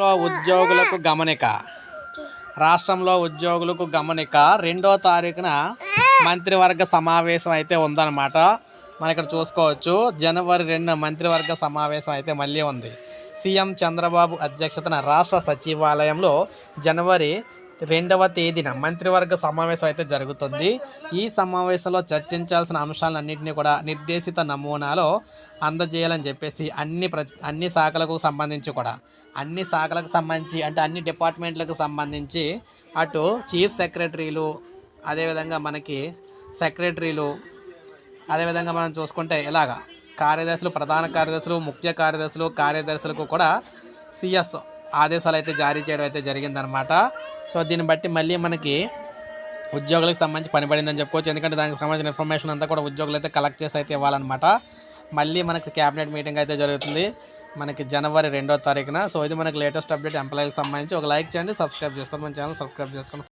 రాష్ట్రంలో ఉద్యోగులకు గమనిక. రాష్ట్రంలో ఉద్యోగులకు గమనిక. రెండో తారీఖున మంత్రివర్గ సమావేశం అయితే ఉందన్నమాట. మనం ఇక్కడ చూసుకోవచ్చు. జనవరి రెండు మంత్రివర్గ సమావేశం అయితే మళ్ళీ ఉంది. సీఎం చంద్రబాబు అధ్యక్షతన రాష్ట్ర సచివాలయంలో జనవరి రెండవ తేదీన మంత్రివర్గ సమావేశం అయితే జరుగుతుంది. ఈ సమావేశంలో చర్చించాల్సిన అంశాలన్నింటినీ కూడా నిర్దేశిత నమూనాలో అందజేయాలని చెప్పేసి అన్ని ప్ర అన్ని శాఖలకు సంబంధించి కూడా అన్ని శాఖలకు సంబంధించి అంటే అన్ని డిపార్ట్మెంట్లకు సంబంధించి అటు చీఫ్ సెక్రటరీలు అదేవిధంగా మనకి సెక్రటరీలు అదేవిధంగా మనం చూసుకుంటే ఇలాగా కార్యదర్శులు ప్రధాన కార్యదర్శులు ముఖ్య కార్యదర్శులు కార్యదర్శులకు కూడా సిఎస్ ఆదేశాలు అయితే జారీ చేయడం అయితే జరిగిందనమాట సో దీన్ని బట్టి మళ్ళీ మనకి ఉద్యోగులకు సంబంధించి పని పడిందని చెప్పుకోవచ్చు. ఎందుకంటే దానికి సంబంధించిన ఇన్ఫర్మేషన్ అంతా కూడా ఉద్యోగులు అయితే కలెక్ట్ చేసి అయితే ఇవ్వాలన్నమాట. మళ్ళీ మనకి క్యాబినెట్ మీటింగ్ అయితే జరుగుతుంది. మనకి జనవరి రెండో తారీఖున. సో ఇది మనకి లేటెస్ట్ అప్డేట్ ఎంప్లాయీలకు సంబంధించి ఒక లైక్ చేయండి. సబ్స్క్రైబ్ చేసుకోండి. మన ఛానల్ సబ్స్క్రైబ్ చేసుకోండి.